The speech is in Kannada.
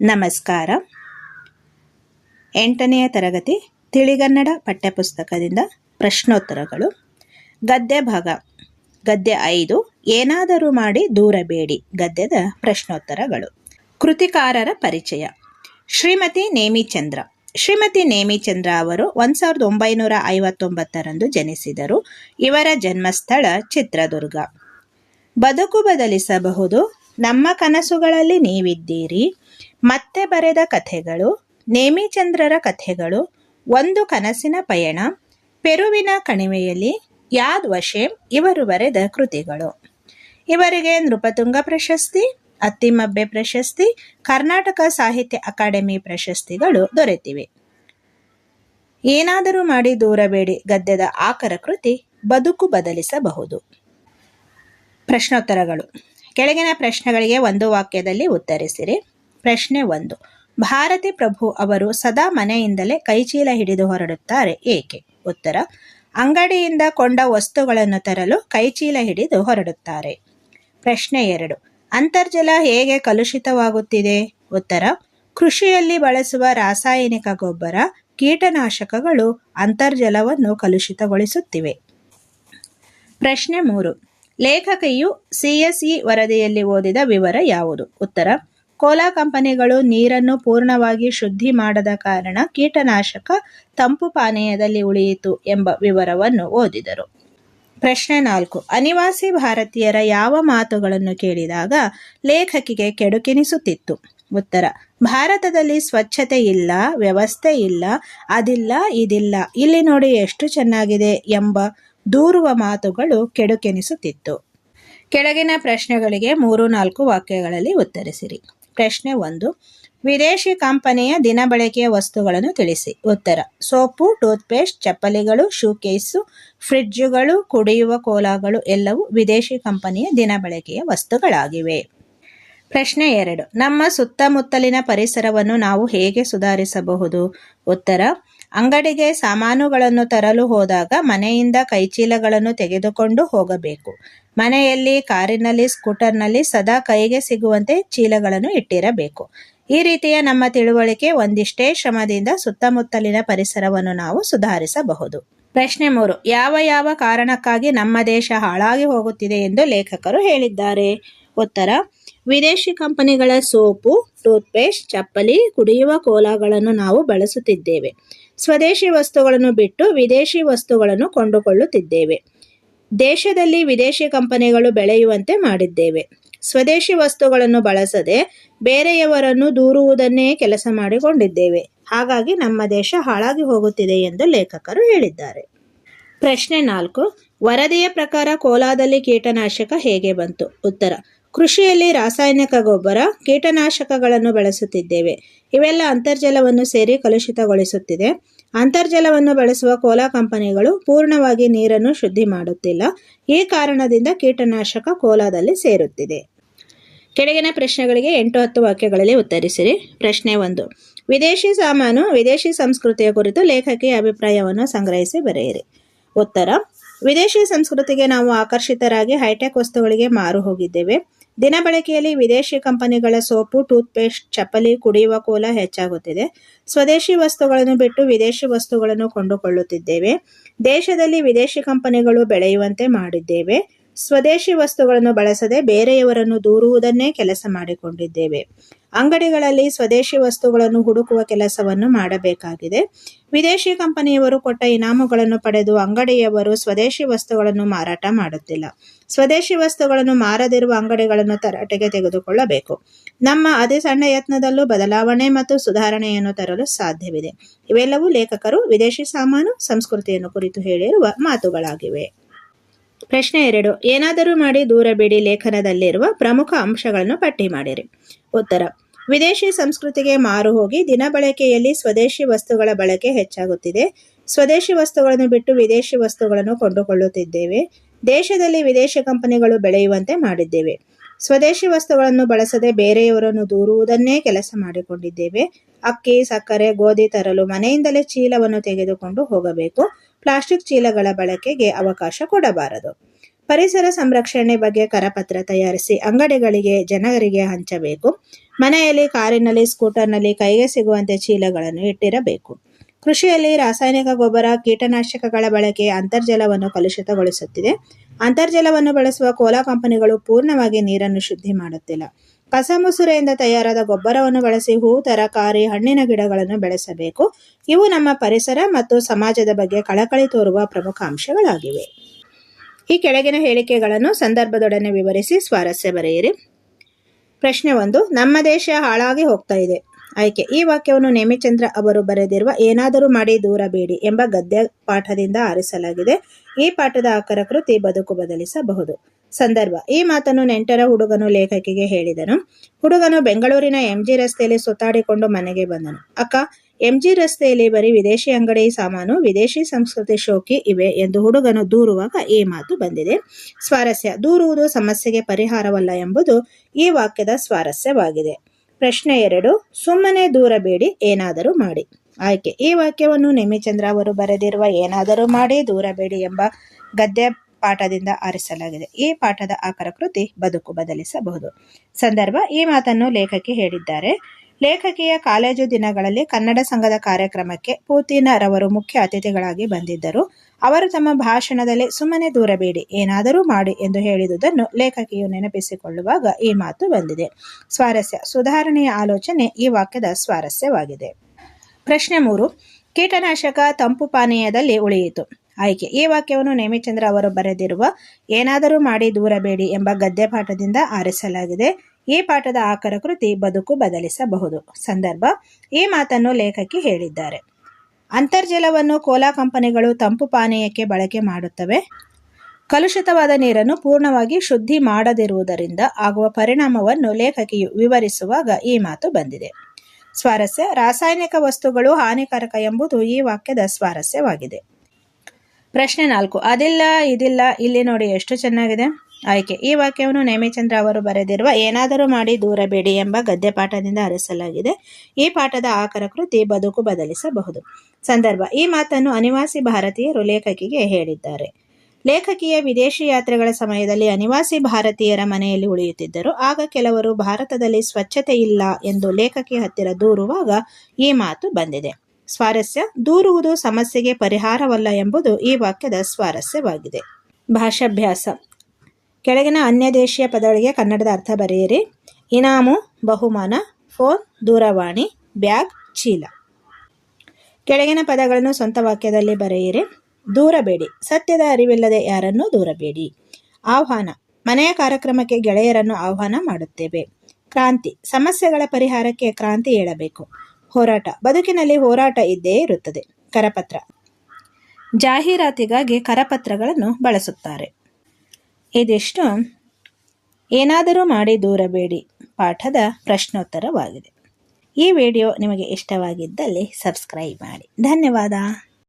ನಮಸ್ಕಾರ. ಎಂಟನೆಯ ತರಗತಿ, ತಿಳಿಗನ್ನಡ ಪಠ್ಯಪುಸ್ತಕದಿಂದ ಪ್ರಶ್ನೋತ್ತರಗಳು. ಗದ್ಯ ಭಾಗ. ಗದ್ಯ ಐದು, ಏನಾದರೂ ಮಾಡಿ ದೂರಬೇಡಿ. ಗದ್ಯದ ಪ್ರಶ್ನೋತ್ತರಗಳು. ಕೃತಿಕಾರರ ಪರಿಚಯ. ಶ್ರೀಮತಿ ನೇಮಿಚಂದ್ರ. ಶ್ರೀಮತಿ ನೇಮಿಚಂದ್ರ ಅವರು ಒಂದು ಸಾವಿರದ ಒಂಬೈನೂರ ಐವತ್ತೊಂಬತ್ತರಂದು ಜನಿಸಿದರು. ಇವರ ಜನ್ಮಸ್ಥಳ ಚಿತ್ರದುರ್ಗ. ಬದುಕು ಬದಲಿಸಬಹುದು. ನಮ್ಮ ಕನಸುಗಳಲ್ಲಿ ನೀವಿದ್ದೀರಿ. ಮತ್ತೆ ಬರೆದ ಕಥೆಗಳು, ನೇಮಿಚಂದ್ರರ ಕಥೆಗಳು, ಒಂದು ಕನಸಿನ ಪಯಣ, ಪೆರುವಿನ ಕಣಿವೆಯಲ್ಲಿ, ಯಾದ್ ವಶೇಂ ಇವರು ಬರೆದ ಕೃತಿಗಳು. ಇವರಿಗೆ ನೃಪತುಂಗ ಪ್ರಶಸ್ತಿ, ಅತ್ತಿಮಬ್ಬೆ ಪ್ರಶಸ್ತಿ, ಕರ್ನಾಟಕ ಸಾಹಿತ್ಯ ಅಕಾಡೆಮಿ ಪ್ರಶಸ್ತಿಗಳು ದೊರೆತಿವೆ. ಏನಾದರೂ ಮಾಡಿ ದೂರಬೇಡಿ, ಗದ್ಯದ ಆಕರ ಕೃತಿ ಬದುಕು ಬದಲಿಸಬಹುದು. ಪ್ರಶ್ನೋತ್ತರಗಳು. ಕೆಳಗಿನ ಪ್ರಶ್ನೆಗಳಿಗೆ ಒಂದು ವಾಕ್ಯದಲ್ಲಿ ಉತ್ತರಿಸಿರಿ. ಪ್ರಶ್ನೆ ಒಂದು. ಭಾರತಿ ಪ್ರಭು ಅವರು ಸದಾ ಮನೆಯಿಂದಲೇ ಕೈಚೀಲ ಹಿಡಿದು ಹೊರಡುತ್ತಾರೆ ಏಕೆ? ಉತ್ತರ. ಅಂಗಡಿಯಿಂದ ಕೊಂಡ ವಸ್ತುಗಳನ್ನು ತರಲು ಕೈಚೀಲ ಹಿಡಿದು ಹೊರಡುತ್ತಾರೆ. ಪ್ರಶ್ನೆ ಎರಡು. ಅಂತರ್ಜಲ ಹೇಗೆ ಕಲುಷಿತವಾಗುತ್ತಿದೆ? ಉತ್ತರ. ಕೃಷಿಯಲ್ಲಿ ಬಳಸುವ ರಾಸಾಯನಿಕ ಗೊಬ್ಬರ, ಕೀಟನಾಶಕಗಳು ಅಂತರ್ಜಲವನ್ನು ಕಲುಷಿತಗೊಳಿಸುತ್ತಿವೆ. ಪ್ರಶ್ನೆ ಮೂರು. ಲೇಖಕಿಯು ಸಿಎಸ್ಇ ವರದಿಯಲ್ಲಿ ಓದಿದ ವಿವರ ಯಾವುದು? ಉತ್ತರ. ಕೋಲಾ ಕಂಪನಿಗಳು ನೀರನ್ನು ಪೂರ್ಣವಾಗಿ ಶುದ್ಧಿ ಮಾಡದ ಕಾರಣ ಕೀಟನಾಶಕ ತಂಪು ಪಾನೀಯದಲ್ಲಿ ಉಳಿಯಿತು ಎಂಬ ವಿವರವನ್ನು ಓದಿದರು. ಪ್ರಶ್ನೆ ನಾಲ್ಕು. ಅನಿವಾಸಿ ಭಾರತೀಯರ ಯಾವ ಮಾತುಗಳನ್ನು ಕೇಳಿದಾಗ ಲೇಖಕಿಗೆ ಕೆಡುಕೆನಿಸುತ್ತಿತ್ತು? ಉತ್ತರ. ಭಾರತದಲ್ಲಿ ಸ್ವಚ್ಛತೆ ಇಲ್ಲ, ವ್ಯವಸ್ಥೆ ಇಲ್ಲ, ಅದಿಲ್ಲ, ಇದಿಲ್ಲ, ಇಲ್ಲಿ ನೋಡಿ ಎಷ್ಟು ಚೆನ್ನಾಗಿದೆ ಎಂಬ ದೂರುವ ಮಾತುಗಳು ಕೆಡುಕೆನಿಸುತ್ತಿತ್ತು. ಕೆಳಗಿನ ಪ್ರಶ್ನೆಗಳಿಗೆ ಮೂರು ನಾಲ್ಕು ವಾಕ್ಯಗಳಲ್ಲಿ ಉತ್ತರಿಸಿರಿ. ಪ್ರಶ್ನೆ ಒಂದು. ವಿದೇಶಿ ಕಂಪನಿಯ ದಿನಬಳಕೆಯ ವಸ್ತುಗಳನ್ನು ತಿಳಿಸಿ. ಉತ್ತರ. ಸೋಪು, ಟೂತ್ಪೇಸ್ಟ್, ಚಪ್ಪಲಿಗಳು, ಶೂಕೇಸು, ಫ್ರಿಡ್ಜುಗಳು, ಕುಡಿಯುವ ಕೋಲಾಗಳು ಎಲ್ಲವೂ ವಿದೇಶಿ ಕಂಪನಿಯ ದಿನಬಳಕೆಯ ವಸ್ತುಗಳಾಗಿವೆ. ಪ್ರಶ್ನೆ ಎರಡು. ನಮ್ಮ ಸುತ್ತಮುತ್ತಲಿನ ಪರಿಸರವನ್ನು ನಾವು ಹೇಗೆ ಸುಧಾರಿಸಬಹುದು? ಉತ್ತರ. ಅಂಗಡಿಗೆ ಸಾಮಾನುಗಳನ್ನು ತರಲು ಹೋದಾಗ ಮನೆಯಿಂದ ಕೈಚೀಲಗಳನ್ನು ತೆಗೆದುಕೊಂಡು ಹೋಗಬೇಕು. ಮನೆಯಲ್ಲಿ, ಕಾರಿನಲ್ಲಿ, ಸ್ಕೂಟರ್ನಲ್ಲಿ ಸದಾ ಕೈಗೆ ಸಿಗುವಂತೆ ಚೀಲಗಳನ್ನು ಇಟ್ಟಿರಬೇಕು. ಈ ರೀತಿಯ ನಮ್ಮ ತಿಳುವಳಿಕೆ ಒಂದಿಷ್ಟೇ ಶ್ರಮದಿಂದ ಸುತ್ತಮುತ್ತಲಿನ ಪರಿಸರವನ್ನು ನಾವು ಸುಧಾರಿಸಬಹುದು. ಪ್ರಶ್ನೆ ಮೂರು, ಯಾವ ಯಾವ ಕಾರಣಕ್ಕಾಗಿ ನಮ್ಮ ದೇಶ ಹಾಳಾಗಿ ಹೋಗುತ್ತಿದೆ ಎಂದು ಲೇಖಕರು ಹೇಳಿದ್ದಾರೆ. ಉತ್ತರ, ವಿದೇಶಿ ಕಂಪನಿಗಳ ಸೋಪು, ಟೂತ್ಪೇಸ್ಟ್, ಚಪ್ಪಲಿ ಕುಡಿಯುವ ಕೋಲಾಗಳನ್ನು ನಾವು ಬಳಸುತ್ತಿದ್ದೇವೆ. ಸ್ವದೇಶಿ ವಸ್ತುಗಳನ್ನು ಬಿಟ್ಟು ವಿದೇಶಿ ವಸ್ತುಗಳನ್ನು ಕೊಂಡುಕೊಳ್ಳುತ್ತಿದ್ದೇವೆ. ದೇಶದಲ್ಲಿ ವಿದೇಶಿ ಕಂಪನಿಗಳು ಬೆಳೆಯುವಂತೆ ಮಾಡಿದ್ದೇವೆ. ಸ್ವದೇಶಿ ವಸ್ತುಗಳನ್ನು ಬಳಸದೆ ಬೇರೆಯವರನ್ನು ದೂರುವುದನ್ನೇ ಕೆಲಸ ಮಾಡಿಕೊಂಡಿದ್ದೇವೆ. ಹಾಗಾಗಿ ನಮ್ಮ ದೇಶ ಹಾಳಾಗಿ ಹೋಗುತ್ತಿದೆ ಎಂದು ಲೇಖಕರು ಹೇಳಿದ್ದಾರೆ. ಪ್ರಶ್ನೆ ನಾಲ್ಕು, ವರದಿಯ ಪ್ರಕಾರ ಕೋಲಾದಲ್ಲಿ ಕೀಟನಾಶಕ ಹೇಗೆ ಬಂತು? ಉತ್ತರ ಕೃಷಿಯಲ್ಲಿ ರಾಸಾಯನಿಕ ಗೊಬ್ಬರ, ಕೀಟನಾಶಕಗಳನ್ನು ಬಳಸುತ್ತಿದ್ದೇವೆ. ಇವೆಲ್ಲ ಅಂತರ್ಜಲವನ್ನು ಸೇರಿ ಕಲುಷಿತಗೊಳಿಸುತ್ತಿದೆ. ಅಂತರ್ಜಲವನ್ನು ಬಳಸುವ ಕೋಲಾ ಕಂಪನಿಗಳು ಪೂರ್ಣವಾಗಿ ನೀರನ್ನು ಶುದ್ಧಿ ಮಾಡುತ್ತಿಲ್ಲ. ಈ ಕಾರಣದಿಂದ ಕೀಟನಾಶಕ ಕೋಲಾದಲ್ಲಿ ಸೇರುತ್ತಿದೆ. ಕೆಳಗಿನ ಪ್ರಶ್ನೆಗಳಿಗೆ ಎಂಟು ಹತ್ತು ವಾಕ್ಯಗಳಲ್ಲಿ ಉತ್ತರಿಸಿರಿ. ಪ್ರಶ್ನೆ ಒಂದು. ವಿದೇಶಿ ಸಾಮಾನು, ವಿದೇಶಿ ಸಂಸ್ಕೃತಿಯ ಕುರಿತು ಲೇಖಕಿಯ ಅಭಿಪ್ರಾಯವನ್ನು ಸಂಗ್ರಹಿಸಿ ಬರೆಯಿರಿ. ಉತ್ತರ. ವಿದೇಶಿ ಸಂಸ್ಕೃತಿಗೆ ನಾವು ಆಕರ್ಷಿತರಾಗಿ ಹೈಟೆಕ್ ವಸ್ತುಗಳಿಗೆ ಮಾರು ಹೋಗಿದ್ದೇವೆ. ದಿನಬಳಕೆಯಲ್ಲಿ ವಿದೇಶಿ ಕಂಪನಿಗಳ ಸೋಪು, ಟೂತ್ಪೇಸ್ಟ್, ಚಪ್ಪಲಿ, ಕುಡಿಯುವ ಕೋಲ ಹೆಚ್ಚಾಗುತ್ತಿದೆ. ಸ್ವದೇಶಿ ವಸ್ತುಗಳನ್ನು ಬಿಟ್ಟು ವಿದೇಶಿ ವಸ್ತುಗಳನ್ನು ಕೊಂಡುಕೊಳ್ಳುತ್ತಿದ್ದೇವೆ. ದೇಶದಲ್ಲಿ ವಿದೇಶಿ ಕಂಪನಿಗಳು ಬೆಳೆಯುವಂತೆ ಮಾಡಿದ್ದೇವೆ. ಸ್ವದೇಶಿ ವಸ್ತುಗಳನ್ನು ಬಳಸದೆ ಬೇರೆಯವರನ್ನು ದೂರುವುದನ್ನೇ ಕೆಲಸ ಮಾಡಿಕೊಂಡಿದ್ದೇವೆ. ಅಂಗಡಿಗಳಲ್ಲಿ ಸ್ವದೇಶಿ ವಸ್ತುಗಳನ್ನು ಹುಡುಕುವ ಕೆಲಸವನ್ನು ಮಾಡಬೇಕಾಗಿದೆ. ವಿದೇಶಿ ಕಂಪನಿಯವರು ಕೊಟ್ಟ ಇನಾಮುಗಳನ್ನು ಪಡೆದು ಅಂಗಡಿಯವರು ಸ್ವದೇಶಿ ವಸ್ತುಗಳನ್ನು ಮಾರಾಟ ಮಾಡುತ್ತಿಲ್ಲ. ಸ್ವದೇಶಿ ವಸ್ತುಗಳನ್ನು ಮಾರದಿರುವ ಅಂಗಡಿಗಳನ್ನು ತರಾಟೆಗೆ ತೆಗೆದುಕೊಳ್ಳಬೇಕು. ನಮ್ಮ ಅತಿ ಸಣ್ಣ ಯತ್ನದಲ್ಲೂ ಬದಲಾವಣೆ ಮತ್ತು ಸುಧಾರಣೆಯನ್ನು ತರಲು ಸಾಧ್ಯವಿದೆ. ಇವೆಲ್ಲವೂ ಲೇಖಕರು ವಿದೇಶಿ ಸಾಮಾನು, ಸಂಸ್ಕೃತಿಯನ್ನು ಕುರಿತು ಹೇಳಿರುವ ಮಾತುಗಳಾಗಿವೆ. ಪ್ರಶ್ನೆ ಎರಡು. ಏನಾದರೂ ಮಾಡಿ ದೂರ ಬಿಡಿ ಲೇಖನದಲ್ಲಿರುವ ಪ್ರಮುಖ ಅಂಶಗಳನ್ನು ಪಟ್ಟಿ ಮಾಡಿರಿ. ಉತ್ತರ. ವಿದೇಶಿ ಸಂಸ್ಕೃತಿಗೆ ಮಾರು ಹೋಗಿ ದಿನಬಳಕೆಯಲ್ಲಿ ಸ್ವದೇಶಿ ವಸ್ತುಗಳ ಬಳಕೆ ಹೆಚ್ಚಾಗುತ್ತಿದೆ. ಸ್ವದೇಶಿ ವಸ್ತುಗಳನ್ನು ಬಿಟ್ಟು ವಿದೇಶಿ ವಸ್ತುಗಳನ್ನು ಕೊಂಡುಕೊಳ್ಳುತ್ತಿದ್ದೇವೆ. ದೇಶದಲ್ಲಿ ವಿದೇಶಿ ಕಂಪನಿಗಳು ಬೆಳೆಯುವಂತೆ ಮಾಡಿದ್ದೇವೆ. ಸ್ವದೇಶಿ ವಸ್ತುಗಳನ್ನು ಬಳಸದೆ ಬೇರೆಯವರನ್ನು ದೂರುವುದನ್ನೇ ಕೆಲಸ ಮಾಡಿಕೊಂಡಿದ್ದೇವೆ. ಅಕ್ಕಿ, ಸಕ್ಕರೆ, ಗೋಧಿ ತರಲು ಮನೆಯಿಂದಲೇ ಚೀಲವನ್ನು ತೆಗೆದುಕೊಂಡು ಹೋಗಬೇಕು. ಪ್ಲಾಸ್ಟಿಕ್ ಚೀಲಗಳ ಬಳಕೆಗೆ ಅವಕಾಶ ಕೊಡಬಾರದು. ಪರಿಸರ ಸಂರಕ್ಷಣೆ ಬಗ್ಗೆ ಕರಪತ್ರ ತಯಾರಿಸಿ ಅಂಗಡಿಗಳಿಗೆ ಜನರಿಗೆ ಹಂಚಬೇಕು. ಮನೆಯಲ್ಲಿ, ಕಾರಿನಲ್ಲಿ, ಸ್ಕೂಟರ್ನಲ್ಲಿ ಕೈಗೆ ಸಿಗುವಂತೆ ಚೀಲಗಳನ್ನು ಇಟ್ಟಿರಬೇಕು. ಕೃಷಿಯಲ್ಲಿ ರಾಸಾಯನಿಕ ಗೊಬ್ಬರ, ಕೀಟನಾಶಕಗಳ ಬಳಕೆ ಅಂತರ್ಜಲವನ್ನು ಕಲುಷಿತಗೊಳಿಸುತ್ತಿದೆ. ಅಂತರ್ಜಲವನ್ನು ಬಳಸುವ ಕೋಲಾ ಕಂಪನಿಗಳು ಪೂರ್ಣವಾಗಿ ನೀರನ್ನು ಶುದ್ಧಿ ಮಾಡುತ್ತಿಲ್ಲ. ಕಸ ಮುಸುರೆಯಿಂದ ತಯಾರಾದ ಗೊಬ್ಬರವನ್ನು ಬಳಸಿ ಹೂ ತರಕಾರಿ ಹಣ್ಣಿನ ಗಿಡಗಳನ್ನು ಬೆಳೆಸಬೇಕು. ಇವು ನಮ್ಮ ಪರಿಸರ ಮತ್ತು ಸಮಾಜದ ಬಗ್ಗೆ ಕಳಕಳಿ ತೋರುವ ಪ್ರಮುಖ ಅಂಶಗಳಾಗಿವೆ. ಈ ಕೆಳಗಿನ ಹೇಳಿಕೆಗಳನ್ನು ಸಂದರ್ಭದೊಡನೆ ವಿವರಿಸಿ ಸ್ವಾರಸ್ಯ ಬರೆಯಿರಿ. ಪ್ರಶ್ನೆ ಒಂದು, ನಮ್ಮ ದೇಶ ಹಾಳಾಗಿ ಹೋಗ್ತಾ ಇದೆ. ಆಯ್ಕೆ. ಈ ವಾಕ್ಯವನ್ನು ನೇಮಿಚಂದ್ರ ಅವರು ಬರೆದಿರುವ ಏನಾದರೂ ಮಾಡಿ ದೂರಬೇಡಿ ಎಂಬ ಗದ್ಯ ಪಾಠದಿಂದ ಆರಿಸಲಾಗಿದೆ. ಈ ಪಾಠದ ಆಕರ ಕೃತಿ ಬದುಕು ಬದಲಿಸಬಹುದು. ಸಂದರ್ಭ. ಈ ಮಾತನ್ನು ನೆಂಟರ ಹುಡುಗನು ಲೇಖಕಿಗೆ ಹೇಳಿದನು. ಹುಡುಗನು ಬೆಂಗಳೂರಿನ ಎಂಜಿ ರಸ್ತೆಯಲ್ಲಿ ಸುತ್ತಾಡಿಕೊಂಡು ಮನೆಗೆ ಬಂದನು. ಅಕ್ಕ ಎಂಜಿ ರಸ್ತೆಯಲ್ಲಿ ಬರೀ ವಿದೇಶಿ ಅಂಗಡಿ ಸಾಮಾನು, ವಿದೇಶಿ ಸಂಸ್ಕೃತಿ ಶೋಕಿ ಇವೆ ಎಂದು ಹುಡುಗನು ದೂರುವಾಗ ಈ ಮಾತು ಬಂದಿದೆ. ಸ್ವಾರಸ್ಯ. ದೂರುವುದು ಸಮಸ್ಯೆಗೆ ಪರಿಹಾರವಲ್ಲ ಎಂಬುದು ಈ ವಾಕ್ಯದ ಸ್ವಾರಸ್ಯವಾಗಿದೆ. ಪ್ರಶ್ನೆ ಎರಡು, ಸುಮ್ಮನೆ ದೂರಬೇಡಿ ಏನಾದರೂ ಮಾಡಿ. ಆಯ್ಕೆ, ಈ ವಾಕ್ಯವನ್ನು ನೇಮಿಚಂದ್ರ ಅವರು ಬರೆದಿರುವ ಏನಾದರೂ ಮಾಡಿ ದೂರಬೇಡಿ ಎಂಬ ಗದ್ಯ ಪಾಠದಿಂದ ಆರಿಸಲಾಗಿದೆ. ಈ ಪಾಠದ ಆಕರ ಕೃತಿ ಬದುಕು ಬದಲಿಸಬಹುದು. ಸಂದರ್ಭ, ಈ ಮಾತನ್ನು ಲೇಖಕಿ ಹೇಳಿದ್ದಾರೆ. ಲೇಖಕಿಯ ಕಾಲೇಜು ದಿನಗಳಲ್ಲಿ ಕನ್ನಡ ಸಂಘದ ಕಾರ್ಯಕ್ರಮಕ್ಕೆ ಪೂತಿನರವರು ಮುಖ್ಯ ಅತಿಥಿಗಳಾಗಿ ಬಂದಿದ್ದರು. ಅವರು ತಮ್ಮ ಭಾಷಣದಲ್ಲಿ ಸುಮ್ಮನೆ ದೂರಬೇಡಿ, ಏನಾದರೂ ಮಾಡಿ ಎಂದು ಹೇಳಿದುದನ್ನು ಲೇಖಕಿಯು ನೆನಪಿಸಿಕೊಳ್ಳುವಾಗ ಈ ಮಾತು ಬಂದಿದೆ. ಸ್ವಾರಸ್ಯ ಸುಧಾರಣೆಯ ಆಲೋಚನೆ ಈ ವಾಕ್ಯದ ಸ್ವಾರಸ್ಯವಾಗಿದೆ. ಪ್ರಶ್ನೆ ಮೂರು, ಕೀಟನಾಶಕ ತಂಪು ಪಾನೀಯದಲ್ಲಿ ಉಳಿಯಿತು. ಆಯ್ಕೆ, ಈ ವಾಕ್ಯವನ್ನು ನೇಮಿಚಂದ್ರ ಅವರು ಬರೆದಿರುವ ಏನಾದರೂ ಮಾಡಿ ದೂರಬೇಡಿ ಎಂಬ ಗದ್ಯ ಪಾಠದಿಂದ ಆರಿಸಲಾಗಿದೆ. ಈ ಪಾಠದ ಆಕರ ಕೃತಿ ಬದುಕು ಬದಲಿಸಬಹುದು. ಸಂದರ್ಭ, ಈ ಮಾತನ್ನು ಲೇಖಕಿ ಹೇಳಿದ್ದಾರೆ. ಅಂತರ್ಜಲವನ್ನು ಕೋಲಾ ಕಂಪನಿಗಳು ತಂಪು ಪಾನೀಯಕ್ಕೆ ಬಳಕೆ ಮಾಡುತ್ತವೆ. ಕಲುಷಿತವಾದ ನೀರನ್ನು ಪೂರ್ಣವಾಗಿ ಶುದ್ಧಿ ಮಾಡದಿರುವುದರಿಂದ ಆಗುವ ಪರಿಣಾಮವನ್ನು ಲೇಖಕಿಯು ವಿವರಿಸುವಾಗ ಈ ಮಾತು ಬಂದಿದೆ. ಸ್ವಾರಸ್ಯ, ರಾಸಾಯನಿಕ ವಸ್ತುಗಳು ಹಾನಿಕಾರಕ ಎಂಬುದು ಈ ವಾಕ್ಯದ ಸ್ವಾರಸ್ಯವಾಗಿದೆ. ಪ್ರಶ್ನೆ ನಾಲ್ಕು. ಅದಿಲ್ಲ, ಇದಿಲ್ಲ, ಇಲ್ಲಿ ನೋಡಿ ಎಷ್ಟು ಚೆನ್ನಾಗಿದೆ. ಆಯ್ಕೆ. ಈ ವಾಕ್ಯವನ್ನು ನೇಮಿಚಂದ್ರ ಅವರು ಬರೆದಿರುವ ಏನಾದರೂ ಮಾಡಿ ದೂರಬೇಡಿ ಎಂಬ ಗದ್ಯ ಪಾಠದಿಂದ ಹರಿಸಲಾಗಿದೆ ಈ ಪಾಠದ ಆಕರ ಕೃತಿ ಬದುಕು ಬದಲಿಸಬಹುದು. ಸಂದರ್ಭ, ಈ ಮಾತನ್ನು ಅನಿವಾಸಿ ಭಾರತೀಯರು ಲೇಖಕಿಗೆ ಹೇಳಿದ್ದಾರೆ. ಲೇಖಕಿಯ ವಿದೇಶಿ ಯಾತ್ರೆಗಳ ಸಮಯದಲ್ಲಿ ಅನಿವಾಸಿ ಭಾರತೀಯರ ಮನೆಯಲ್ಲಿ ಉಳಿಯುತ್ತಿದ್ದರು. ಆಗ ಕೆಲವರು, ಭಾರತದಲ್ಲಿ ಸ್ವಚ್ಛತೆ ಇಲ್ಲ ಎಂದು ಲೇಖಕಿ ಹತ್ತಿರ ದೂರುವಾಗ ಈ ಮಾತು ಬಂದಿದೆ. ಸ್ವಾರಸ್ಯ, ದೂರುವುದು ಸಮಸ್ಯೆಗೆ ಪರಿಹಾರವಲ್ಲ ಎಂಬುದು ಈ ವಾಕ್ಯದ ಸ್ವಾರಸ್ಯವಾಗಿದೆ. ಭಾಷಾಭ್ಯಾಸ ಕೆಳಗಿನ ಅನ್ಯ ದೇಶೀಯ ಪದಗಳಿಗೆ ಕನ್ನಡದ ಅರ್ಥ ಬರೆಯಿರಿ. ಇನಾಮು, ಬಹುಮಾನ, ಫೋನ್, ದೂರವಾಣಿ, ಬ್ಯಾಗ್, ಚೀಲ. ಕೆಳಗಿನ ಪದಗಳನ್ನು ಸ್ವಂತ ವಾಕ್ಯದಲ್ಲಿ ಬರೆಯಿರಿ. ದೂರಬೇಡಿ. ಸತ್ಯದ ಅರಿವಿಲ್ಲದೆ ಯಾರನ್ನೂ ದೂರಬೇಡಿ. ಆಹ್ವಾನ. ಮನೆಯ ಕಾರ್ಯಕ್ರಮಕ್ಕೆ ಗೆಳೆಯರನ್ನು ಆಹ್ವಾನ ಮಾಡುತ್ತೇವೆ. ಕ್ರಾಂತಿ. ಸಮಸ್ಯೆಗಳ ಪರಿಹಾರಕ್ಕೆ ಕ್ರಾಂತಿ ಹೇಳಬೇಕು. ಹೋರಾಟ. ಬದುಕಿನಲ್ಲಿ ಹೋರಾಟ ಇದ್ದೇ ಇರುತ್ತದೆ. ಕರಪತ್ರ. ಜಾಹೀರಾತಿಗಾಗಿ ಕರಪತ್ರಗಳನ್ನು ಬಳಸುತ್ತಾರೆ. ಇದಿಷ್ಟು. ಏನಾದರೂ ಮಾಡಿ ದೂರಬೇಡಿ. ಪಾಠದ ಪ್ರಶ್ನೋತ್ತರವಾಗಿದೆ. ಈ ವಿಡಿಯೋ ನಿಮಗೆ ಇಷ್ಟವಾಗಿದ್ದಲ್ಲಿ ಸಬ್ಸ್ಕ್ರೈಬ್ ಮಾಡಿ. ಧನ್ಯವಾದ.